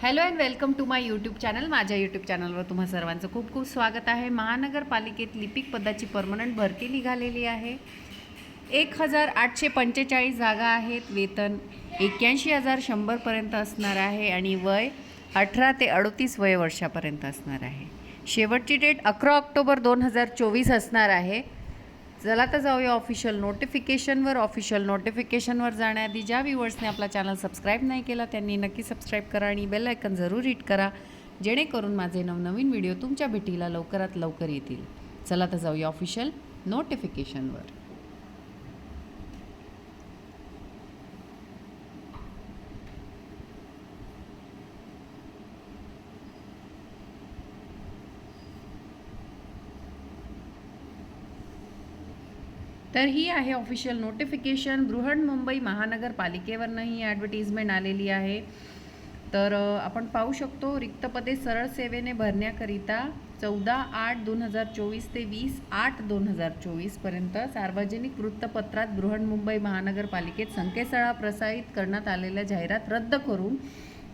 Hello and welcome to my YouTube channel माझ्या YouTube चॅनलवर तुम्हा सर्वांचं खूप खूप स्वागत आहे. महानगरपालिकेत लिपिक पदाची परमनंट भरती निघालेली आहे. एक हजार आठशे पंचेचाळीस जागा आहेत. वेतन एक्क्याऐंशी हजार शंभरपर्यंत असणार आहे आणि वय अठरा ते अडतीस वय वर्षापर्यंत असणार आहे. शेवटची डेट अकरा ऑक्टोबर दोन हजार चोवीस असणार आहे. चला तर जाऊया ऑफिशियल नोटिफिकेशनवर ऑफिशियल नोटिफिकेशनवर जाण्याआधी ज्या व्ह्युअर्सने आपला चॅनल सबस्क्राईब नाही केला त्यांनी नक्की सबस्क्राईब करा आणि बेल आयकन जरूर हिट करा जेणेकरून माझे नवनवीन व्हिडिओ तुमच्या भेटीला लवकरात लवकर येतील. चला तर जाऊया ऑफिशियल नोटिफिकेशनवर तर ही आहे ऑफिशियल नोटिफिकेशन बृहन्मुंबई महानगरपालिकेवरनं ही ॲडव्हर्टिजमेंट आलेली आहे. तर आपण पाहू शकतो रिक्तपदे सरळ सेवेने भरण्याकरिता चौदा आठ दोन हजार चोवीस ते वीस आठ दोन हजार चोवीसपर्यंत सार्वजनिक वृत्तपत्रात बृहन्मुंबई महानगरपालिकेत संकेतस्थळा प्रसारित करण्यात आलेल्या जाहिरात रद्द करून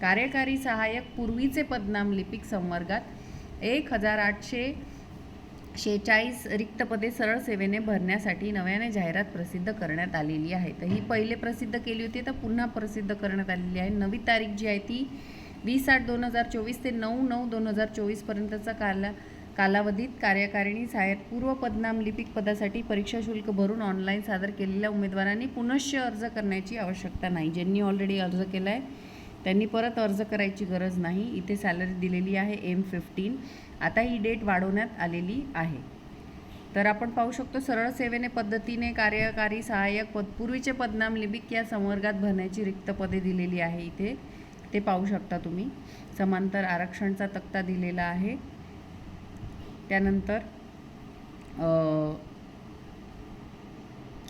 कार्यकारी सहाय्यक पूर्वीचे पदनाम लिपिक संवर्गात एक हजार आठशे शेहेचाळीस रिक्त पदे सरळ सेवेने भरण्यासाठी नव्याने जाहिरात प्रसिद्ध करण्यात आलेली आहे. तर ही पहिले प्रसिद्ध केली होती तर पुन्हा प्रसिद्ध करण्यात आलेली आहे. नवी तारीख जी आहे ती वीस आठ दोन हजार चोवीस ते नऊ नऊ दोन हजार चोवीसपर्यंतचा काला कालावधीत कार्यकारिणी सहाय्यक पूर्व पदनाम लिपिक पदासाठी परीक्षा शुल्क भरून ऑनलाईन सादर केलेल्या उमेदवारांनी पुनश्च अर्ज करण्याची आवश्यकता नाही ज्यांनी ऑलरेडी अर्ज केला आहे त्यांनी परत अर्ज करायची गरज नाही. इथे सॅलरी दिलेली आहे एम फिफ्टीन आता ही डेट वाढवण्यात आलेली आहे. तर आपण पाहू शकतो सरळ सेवेने पद्धतीने कार्यकारी सहाय्यक पद पूर्वीचे पदनाम लिपिक या संवर्गात भरण्याची रिक्त पदे दिलेली आहे इथे. ते पाहू शकता तुम्ही. समांतर आरक्षणचा तक्ता दिलेला आहे. त्यानंतर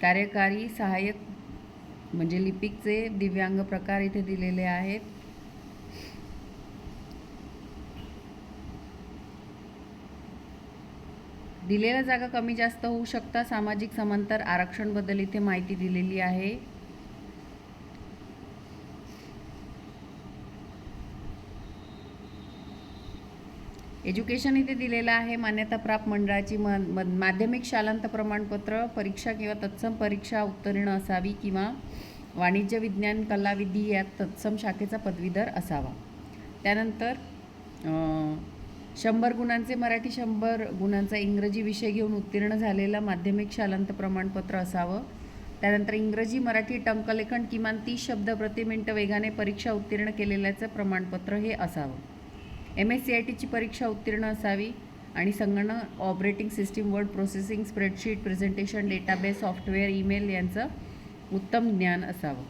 कार्यकारी सहाय्यक म्हणजे लिपिकचे दिव्यांग प्रकार इथे दिलेले आहेत. दिलेल्या जागा कमी जास्त होऊ शकता. सामाजिक समांतर आरक्षणबद्दल इथे माहिती दिलेली आहे. एज्युकेशन इथे दिलेलं आहे मान्यताप्राप्त मंडळाची म म- माध्यमिक शालांत प्रमाणपत्र परीक्षा किंवा तत्सम परीक्षा उत्तीर्ण असावी किंवा वाणिज्य विज्ञान कला विधी यात तत्सम शाखेचा पदवीधर असावा. त्यानंतर शंभर गुणांचे मराठी शंभर गुणांचा इंग्रजी विषय घेऊन उत्तीर्ण झालेला माध्यमिक शालांत प्रमाणपत्र असावं. त्यानंतर इंग्रजी मराठी टंकलेखन किमान तीस शब्द प्रति मिनिट वेगाने परीक्षा उत्तीर्ण केलेल्याचं प्रमाणपत्र हे असावं. एम एस सी आय टीची परीक्षा उत्तीर्ण असावी आणि संगणक operating system word processing spreadsheet presentation database software email यांचं उत्तम ज्ञान असावं.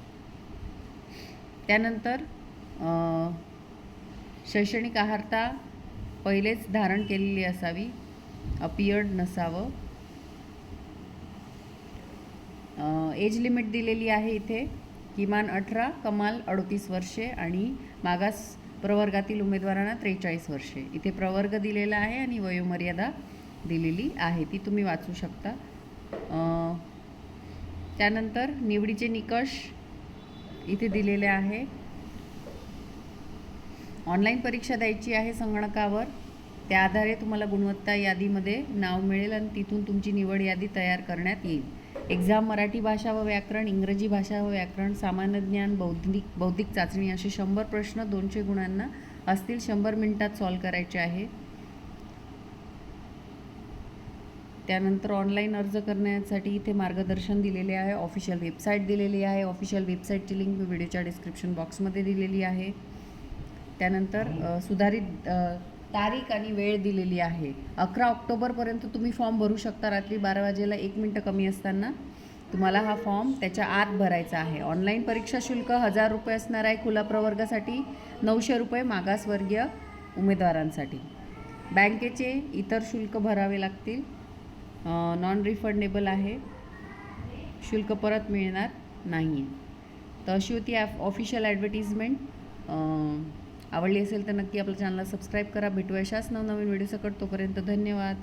त्यानंतर शैक्षणिक आहारता पहिलेच धारण केलेली असावी अपियर्ड नसावं. एज लिमिट दिलेली आहे इथे किमान अठरा कमाल अडतीस वर्षे आणि मागास प्रवर्गातील उमेदवारांना त्रेचाळीस वर्षे. इथे प्रवर्ग दिलेला आहे आणि वयोमर्यादा दिलेली आहे. ती तुम्ही वाचू शकता. त्यानंतर निवडीचे निकष इथे दिलेले आहे. ऑनलाईन परीक्षा द्यायची आहे संगणकावर. त्या आधारे तुम्हाला गुणवत्ता यादीमध्ये नाव मिळेल आणि तिथून तुमची निवड यादी तयार करण्यात येईल. एक्झाम मराठी भाषा व व्याकरण इंग्रजी भाषा व व्याकरण सामान्य ज्ञान बौद्धिक बौद्धिक चाचणी असे शंभर प्रश्न दोनशे गुणांना असतील शंभर मिनिटात सॉल्व करायचे आहे. त्यानंतर ऑनलाईन अर्ज करण्यासाठी इथे मार्गदर्शन दिलेले आहे ऑफिशियल वेबसाईट दिलेली आहे ऑफिशियल वेबसाईटची लिंक मी व्हिडिओच्या डिस्क्रिप्शन बॉक्समध्ये दिलेली आहे. त्यानंतर सुधारित तारीख आणि वेळ दिलेली आहे. अकरा ऑक्टोबरपर्यंत तुम्ही फॉर्म भरू शकता रात्री बारा वाजेला एक मिनटं कमी असताना. तुम्हाला हा फॉर्म त्याच्या आत भरायचा आहे. ऑनलाईन परीक्षा शुल्क हजार रुपये असणार आहे खुला प्रवर्गासाठी नऊशे रुपये मागासवर्गीय उमेदवारांसाठी. बँकेचे इतर शुल्क भरावे लागतील. नॉन रिफंडेबल आहे. शुल्क परत मिळणार नाही तर अशी होती ॲफ ऑफिशियल ॲडव्हर्टिजमेंट आवडली असेल तर नक्की आपल्या चॅनलला सबस्क्राईब करा. भेटू अशाच नवनवीन व्हिडिओ सकट तोपर्यंत धन्यवाद.